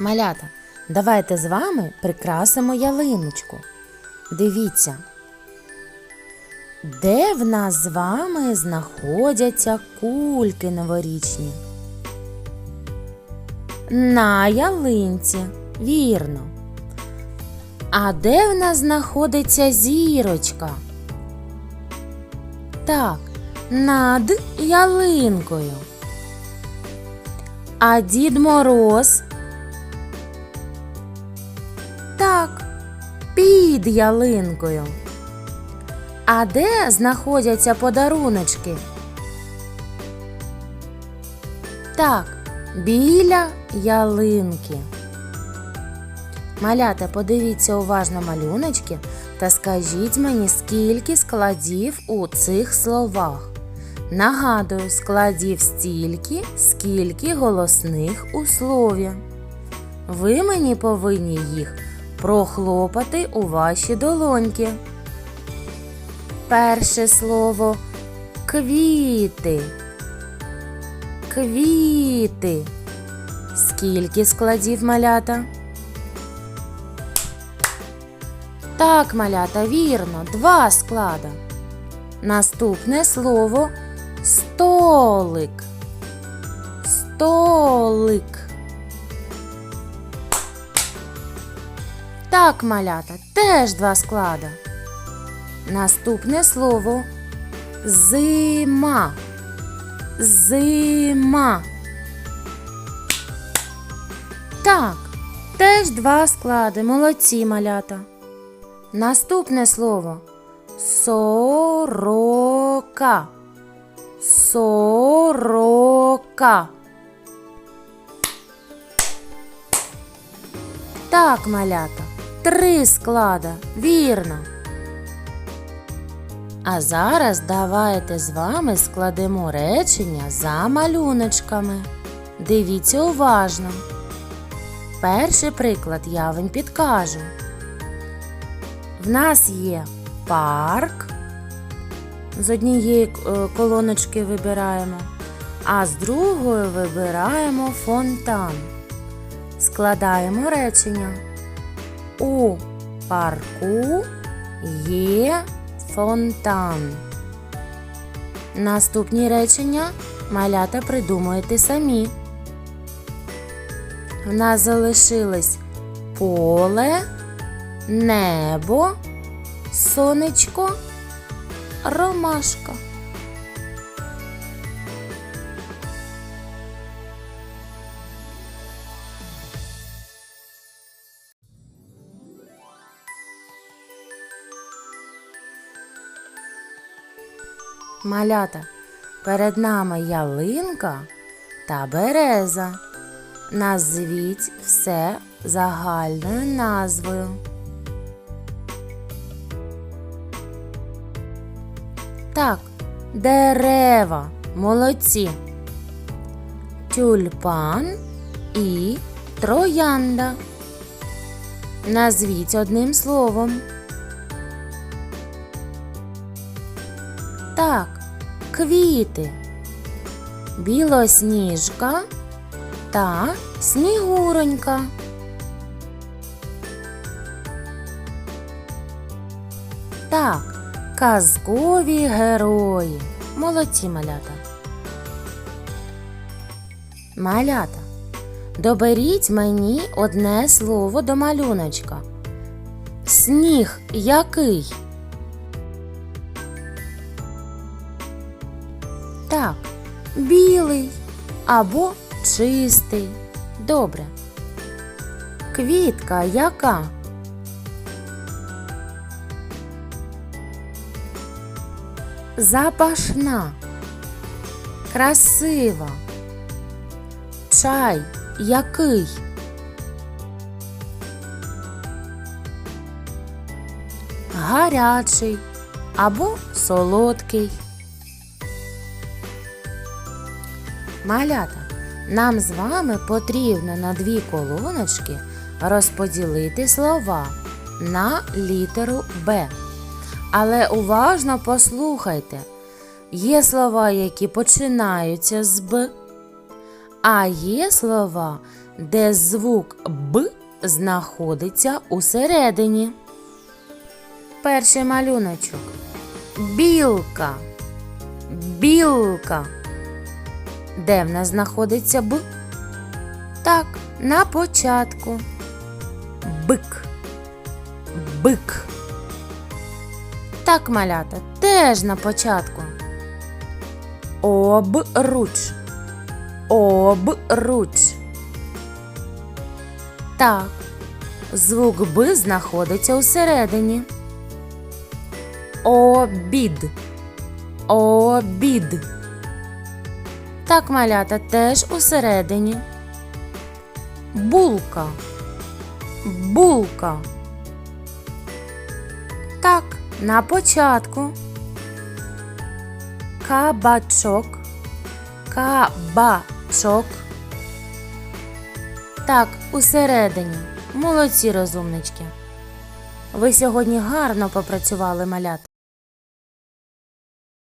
Малята, давайте з вами прикрасимо ялиночку. Дивіться, де в нас з вами знаходяться кульки новорічні? На ялинці, вірно. А де в нас знаходиться зірочка? Так, над ялинкою. А Дід Мороз? Так, під ялинкою. А де знаходяться подаруночки? Так, біля ялинки. Малята, подивіться уважно малюночки та скажіть мені, скільки складів у цих словах. Нагадую, складів стільки, скільки голосних у слові. Ви мені повинні їх прохлопати у ваші долоньки. Перше слово квіти. Квіти. Скільки складів малята? Так, малята, вірно, два склада. Наступне слово столик. Столик. Так, малята, теж два склада. Наступне слово зима. Зима. Так, теж два склади. Молодці малята. Наступне слово сорока. Сорока. Так, малята, три склада, вірно. А зараз давайте з вами складемо речення за малюночками. Дивіться уважно. Перший приклад я вам підкажу. В нас є парк. З однієї е, колоночки вибираємо, а з другої вибираємо фонтан. Складаємо речення. У парку є фонтан. Наступні речення малята придумуєте самі. В нас залишилось поле, небо, сонечко, ромашка. Малята, перед нами ялинка та береза. Назвіть все загальною назвою. Так, дерева, молодці. Тюльпан і троянда. Назвіть одним словом. Так, квіти, білосніжка та снігуронька. Так, казкові герої. Молодці малята. Малята. Доберіть мені одне слово до малюночка. Сніг який? Так, білий або чистий. Добре. Квітка яка? Запашна. Красива. Чай який? Гарячий або солодкий. Малята, нам з вами потрібно на дві колоночки розподілити слова на літеру Б. Але уважно послухайте. Є слова, які починаються з Б, а є слова, де звук Б знаходиться усередині. Перший малюночок. Білка. Білка. Де в нас знаходиться Б? Так, на початку. Бик. Бик. Так, малята, теж на початку. Обруч. Обруч. Так. Звук Б знаходиться усередині. Обід. Обід. Так, малята теж усередині. Булка. Булка. Так, на початку. Кабачок. Кабачок. Так, усередині. Молодці розумнички. Ви сьогодні гарно попрацювали малят.